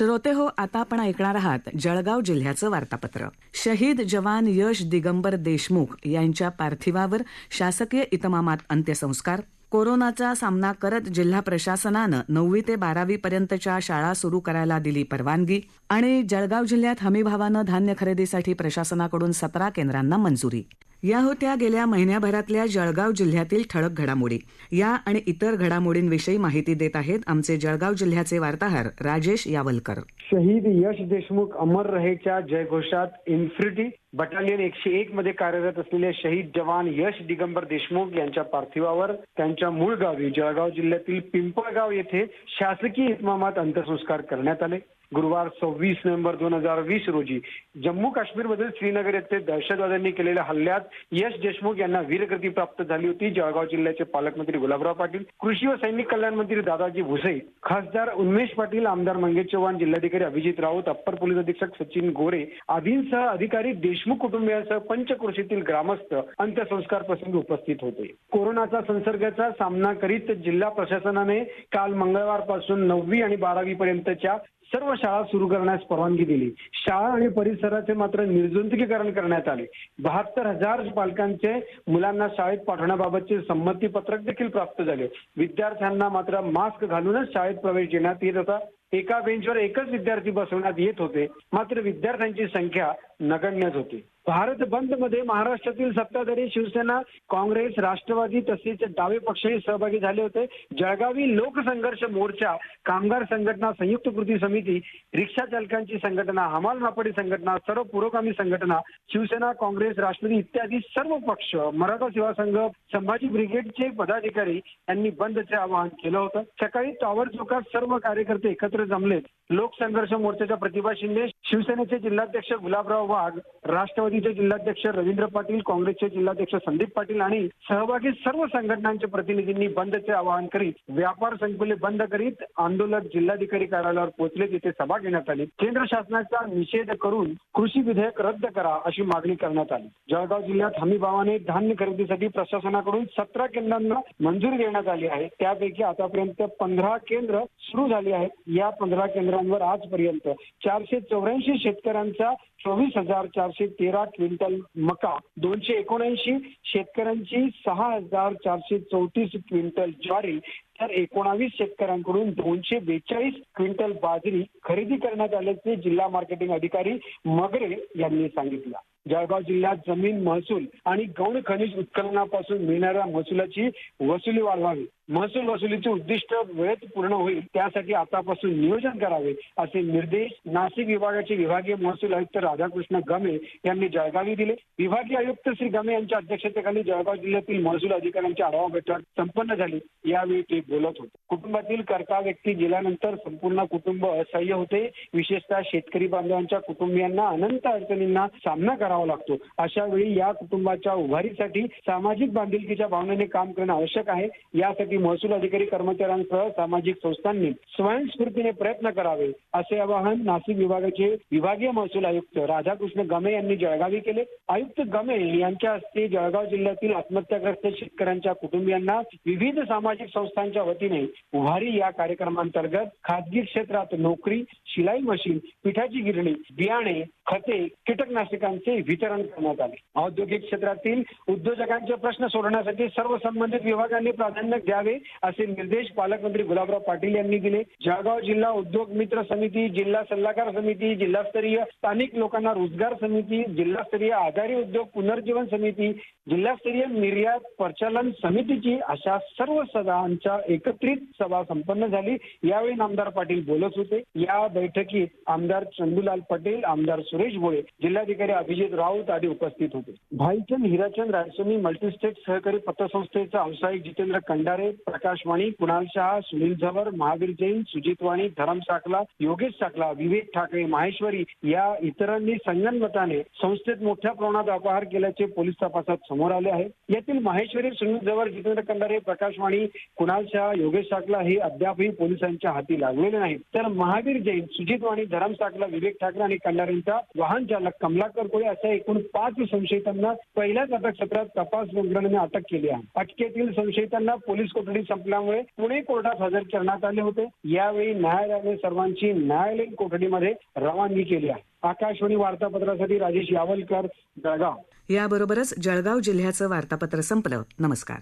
श्रोते हो आता आपण ऐकणार आहात जळगाव जिल्ह्याचं वार्तापत्र. शहीद जवान यश दिगंबर देशमुख यांच्या पार्थिवावर शासकीय इतमामात अंत्यसंस्कार. कोरोनाचा सामना करत जिल्हा प्रशासनानं नववी ते बारावी पर्यंतच्या शाळा सुरू करायला दिली परवानगी आणि जळगाव जिल्ह्यात हमीभावानं धान्य खरेदीसाठी प्रशासनाकडून सतरा केंद्रांना मंजुरी. या होत्या गेल्या महिन्याभरातल्या जळगाव जिल्ह्यातील ठळक घडामोडी. या आणि इतर घडामोडींविषयी माहिती देत आहेत आमचे जळगाव जिल्ह्याचे वार्ताहर राजेश यावलकर. शहीद यश देशमुख अमर रहेच्या जयघोषात इन्फिनिटी बटालियन एकशे एक मध्ये कार्यरत असलेले शहीद जवान यश दिगंबर देशमुख यांच्या पार्थिवावर त्यांच्या मूळ गावी जळगाव जिल्ह्यातील पिंपळगाव येथे शासकीय इतमामात अंत्यसंस्कार करण्यात आले. गुरुवार सव्वीस नोव्हेंबर दोन हजार वीस रोजी जम्मू काश्मीरमधील श्रीनगर येथे दहशतवाद्यांनी केलेल्या हल्ल्यात यश देशमुख यांना वीरगती प्राप्त झाली होती. जळगाव जिल्ह्याचे पालकमंत्री गुलाबराव पाटील कृषी व सैनिक कल्याण मंत्री दादाजी भुसे खासदार उन्मेश पाटील आमदार मंगेश चव्हाण जिल्हाधिकारी अभिजित राऊत अप्पर पोलीस अधीक्षक सचिन गोरे आदींसह अधिकारी देशमुख कुटुंबियांसह पंचकृषीतील ग्रामस्थ अंत्यसंस्कार प्रसंगी उपस्थित होते. कोरोनाचा संसर्गाचा सामना करीत जिल्हा प्रशासनाने काल मंगळवारपासून नववी आणि बारावी पर्यंतच्या सर्व शाळा सुरू करण्यास परवानगी दिली. शाळा आणि परिसराचे मात्र निर्जंतुकीकरण करण्यात आले. बहात्तर हजार पालकांचे मुलांना शाळेत पाठवण्याबाबतचे संमती पत्रक देखील प्राप्त झाले. विद्यार्थ्यांना मात्र मास्क घालूनच शाळेत प्रवेश देण्यात येत होता. एका बेंचवर एकच विद्यार्थी बसवण्यात येत होते. मात्र विद्यार्थ्यांची संख्या नगण्यच होती. भारत बंदमध्ये महाराष्ट्रातील सत्ताधारी शिवसेना काँग्रेस राष्ट्रवादी तसेच डावे पक्षही सहभागी झाले होते. जळगावी लोकसंघर्ष मोर्चा कामगार संघटना संयुक्त कृती समिती रिक्षा चालकांची संघटना हमाल नापडी संघटना सर्व पुरोगामी संघटना शिवसेना काँग्रेस राष्ट्रवादी इत्यादी सर्व पक्ष मराठा सेवा संघ संभाजी ब्रिगेडचे पदाधिकारी यांनी बंदचे आवाहन केलं होतं. सकाळी टॉवर चौकात सर्व कार्यकर्ते एकत्र जमलेत. लोकसंघर्ष मोर्चाच्या प्रतिभा शिंदे शिवसेनेचे जिल्हाध्यक्ष गुलाबराव वाघ राष्ट्रवादी राष्ट्रवादीचे जिल्हाध्यक्ष रवींद्र पाटील काँग्रेसचे जिल्हाध्यक्ष संदीप पाटील आणि सहभागी सर्व संघटनांच्या प्रतिनिधींनी बंदचे आवाहन करीत व्यापार संकुले बंद करीत आंदोलक जिल्हाधिकारी कार्यालयावर पोहोचले तिथे सभा घेण्यात आली. केंद्र शासनाचा निषेध करून कृषी विधेयक रद्द करा अशी मागणी करण्यात आली. जळगाव जिल्ह्यात हमी भावाने धान्य खरेदीसाठी प्रशासनाकडून सतरा केंद्रांना मंजुरी देण्यात आली आहे. त्यापैकी आतापर्यंत पंधरा केंद्र सुरू झाली आहेत. या पंधरा केंद्रांवर आजपर्यंत चारशे चौऱ्याऐंशी शेतकऱ्यांचा चोवीस हजार चारशे तेरा क्विंटल मका दोनशे एकोणऐंशी शेतकऱ्यांची सहा हजार चारशे चौतीस क्विंटल ज्वारी तर एकोणावीस शेतकऱ्यांकडून दोनशे बेचाळीस क्विंटल बाजरी खरेदी करण्यात आल्याचे जिल्हा मार्केटिंग अधिकारी मगरे यांनी सांगितलं. जळगाव जिल्ह्यात जमीन महसूल आणि गौण खनिज उत्खननापासून मिळणाऱ्या महसुलाची वसुली वाढवावी. महसूल वसुलीचे उद्दिष्ट वेळेत पूर्ण होईल त्यासाठी आतापासून नियोजन करावे असे निर्देश नाशिक विभागाचे विभागीय महसूल आयुक्त राधाकृष्ण गमे यांनी जळगावी दिले. विभागीय आयुक्त श्री गमे यांच्या अध्यक्षतेखाली जळगाव जिल्ह्यातील महसूल अधिकाऱ्यांची आढावा बैठक संपन्न झाली. यावेळी ते बोलत होते. कुटुंबातील कर्ता व्यक्ती गेल्यानंतर संपूर्ण कुटुंब असह्य होते. विशेषतः शेतकरी बांधवांच्या कुटुंबियांना अनंत अडचणींना सामना करावा लागतो. अशा वेळी या कुटुंबाच्या उभारीसाठी सामाजिक बांधिलकीच्या भावनेने काम करणं आवश्यक आहे. यासाठी महसूल अधिकारी कर्मचाऱ्यांसह सामाजिक संस्थांनी स्वयंस्फूर्तीने प्रयत्न करावे असे आवाहन नाशिक विभागाचे विभागीय महसूल आयुक्त राधाकृष्ण गमे यांनी जळगावी केले. आयुक्त गमे यांच्या हस्ते जळगाव जिल्ह्यातील आत्महत्याग्रस्त शेतकऱ्यांच्या कुटुंबियांना विविध सामाजिक संस्थांच्या वतीने उभारी या कार्यक्रमांतर्गत खाजगी क्षेत्रात नोकरी शिलाई मशीन पिठाची गिरणी बियाणे खते कीटकनाशकांचे आणि वितरण करण्यात आले. औद्योगिक क्षेत्रातील उद्योजकांचे प्रश्न सोडवण्यासाठी सर्व संबंधित विभागांनी प्राधान्य द्यावे असे निर्देश पालकमंत्री गुलाबराव पाटील यांनी दिले. जळगाव जिल्हा उद्योग मित्र समिती जिल्हा सल्लागार समिती जिल्हास्तरीय स्थानिक लोकांना रोजगार समिती जिल्हास्तरीय आधारी उद्योग पुनर्जीवन समिती जिल्हास्तरीय निर्यात प्रचलन समितीची अशा सर्व सदांच्या एकत्रित सभा संपन्न झाली. यावेळी नामदार पाटील बोलत होते. या बैठकीत आमदार चंदूलाल पटेल आमदार सुरेश भोळे जिल्हाधिकारी अभिजित राऊत आदी उपस्थित होते. भाईचंद हिराचंद रायसोनी मल्टीस्टेट सहकारी पतसंस्थेचे व्यावसायिक जितेंद्र कंडारे प्रकाश वाणी कुणाल शहा सुनील झवर महावीर जैन सुजित वाणी धरम साकला योगेश साकला विवेक ठाकरे माहेश्वरी या इतरांनी संगनमताने संस्थेत मोठ्या प्रमाणात अपहार केल्याचे पोलीस तपासात समोर आले आहे. यातील माहेश्वरी सुनील झवर जितेंद्र कंडारे प्रकाश वाणी कुणाल शहा योगेश साकला हे अद्यापही पोलिसांच्या हाती लागलेले नाहीत. तर महावीर जैन सुजित वाणी धरम साकला विवेक ठाकरे आणि कंडारेंचा वाहन चालक कमलाकर कोळे अशा एकूण पाच संशयितांना पहिल्याच अटक सत्रात तपास यंत्रणेने अटक केली आहे. अटकेतील संशयितांना पोलीस कोठडी संपल्यामुळे पुणे कोर्टात हजर करण्यात आले होते. यावेळी न्यायालयाने सर्वांची न्यायालयीन कोठडीमध्ये रवानगी केली आहे. आकाशवाणी वार्तापत्रासाठी राजेश यावलकर जळगाव. याबरोबरच जळगाव जिल्ह्याचं वार्तापत्र संपलं. नमस्कार.